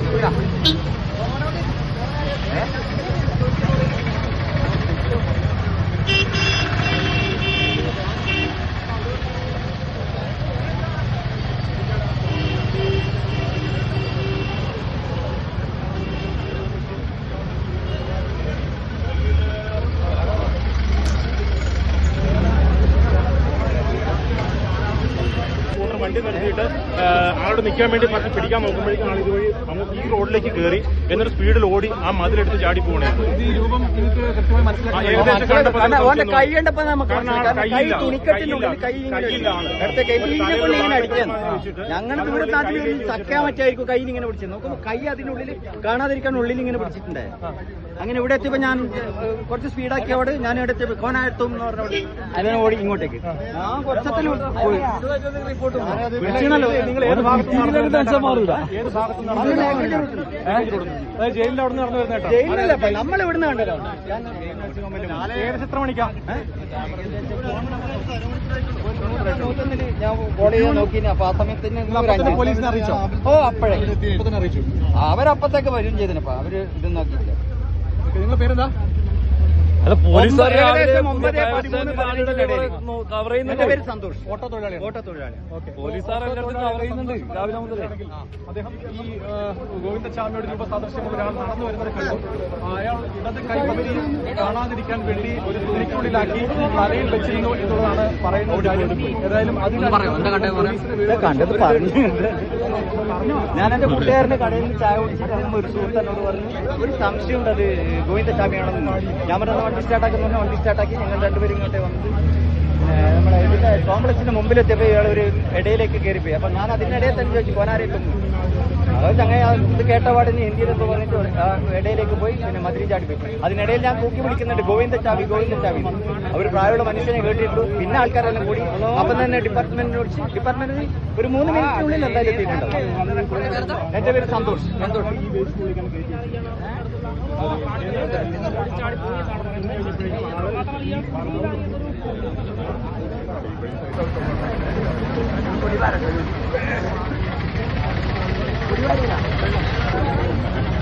Scooter വണ്ടി നിർത്തിയിട്ട് ആളോട് നിൽക്കാൻ വേണ്ടി പറഞ്ഞ് പിടിക്കാൻ നോക്കുമ്പോഴേക്കും ആൾ ഇതുവഴി അങ്ങ് ഈ റോഡിലേക്ക് കയറി എന്നൊരു സ്പീഡിൽ ഓടി ആ മതിലെടുത്ത് ചാടി പോകണേ ഏകദേശം കണ്ടപ്പോൾ. നമുക്ക് ഇങ്ങനെ പറ്റായിരിക്കും കയ്യിൽ പിടിച്ചത്. നോക്കുമ്പോൾ കൈ അതിനുള്ളിൽ കാണാതിരിക്കാൻ ഉള്ളിൽ ഇങ്ങനെ പിടിച്ചിട്ടുണ്ട്. അങ്ങനെ ഇവിടെ എത്തിയപ്പോ ഞാൻ കുറച്ച് സ്പീഡാക്കി അവിടെ ഞാൻ ഇവിടെ എത്തിയപ്പോ കോനായത്തും എന്ന് പറഞ്ഞ അതിനെ ഓടി ഇങ്ങോട്ടേക്ക്. ഞാൻ കുറച്ചത്തിൽ പോയി. വിളിച്ചിരുന്നല്ലോ. നിങ്ങൾ ഏത് ഭാഗത്ത് ഏത് അതായത് ജയിലിന്റെ അവിടെ നടന്നു വരുന്നേട്ടോ? നമ്മൾ ഇവിടുന്ന് കണ്ടല്ലോ ഏകദേശം എത്ര മണിക്കാ? ഞാൻ നോക്കി അപ്പൊ ആ. പോലീസിനെ അറിയിച്ചോ? ഓ അപ്പോഴേ. അറിയിച്ചു. അവരപ്പത്തേക്ക് വരും ചെയ്തിനപ്പാ അവർ ഇത് നോക്കിയില്ല നിങ്ങളുടെ പേരെന്താ? എന്റെ പേര് സന്തോഷ്. അദ്ദേഹം ഈ ഗോവിന്ദസ്വാമിയോട് രൂപ സാദൃശ്യമുള്ള ഒരാൾ നടന്നു വരുന്നത് കണ്ടു. അയാൾ ഇടത് കൈപ്പതി കാണാതിരിക്കാൻ വേണ്ടി ഒരു തുണിക്കുള്ളിലാക്കി തലയിൽ വെച്ചിരുന്നു എന്നുള്ളതാണ് പറയുന്നത്. ഏതായാലും അതിന് പറയുന്നത് കണ്ടത് പറഞ്ഞു ഞാൻ എന്റെ കൂട്ടുകാരന്റെ കടയിൽ നിന്ന് ചായ കുടിച്ചിട്ട് ഒരു സുഹൃത്ത് എന്നോട് പറഞ്ഞു ഒരു സംശയമുണ്ട് അത് ഗോവിന്ദസ്വാമിയാണെന്ന് ഞാൻ പറഞ്ഞ വണ്ടി സ്റ്റാർട്ടാക്കുന്ന വണ്ടി സ്റ്റാർട്ടാക്കി ഞങ്ങൾ രണ്ടുപേരും ഇങ്ങോട്ട് വന്നത് ഏഹ് നമ്മളെ ഇതിന്റെ കോംപ്ലക്സിന്റെ മുമ്പിലെത്തിയപ്പോ ഇയാൾ ഒരു ഇടയിലേക്ക് കയറിപ്പോയി. അപ്പൊ ഞാൻ അതിനിടയിൽ തന്നെ ചോദിച്ചു കോനാരേക്കൊന്നു അത് അങ്ങനെ ഇത് കേട്ട പാടിന് ഹിന്ദിയിലെന്ന് പറഞ്ഞിട്ട് ഇടയിലേക്ക് പോയി പിന്നെ മധുരി ചാടി പോയി അതിനിടയിൽ ഞാൻ കൂക്കി വിളിക്കുന്നുണ്ട് ഗോവിന്ദ ചാവി ഗോവിന്ദ ചാവി അവർ പ്രായമുള്ള മനുഷ്യനെ കേട്ടിട്ടു പിന്നെ ആൾക്കാരെല്ലാം കൂടി അപ്പം തന്നെ ഡിപ്പാർട്ട്മെന്റിനെ വിളിച്ച് ഡിപ്പാർട്ട്മെന്റിൽ ഒരു മൂന്ന് മിനിറ്റിനുള്ളിൽ എന്തായാലും എത്തിയിട്ടുണ്ടാവും എന്റെ പേര് സന്തോഷ് സന്തോഷ് 何?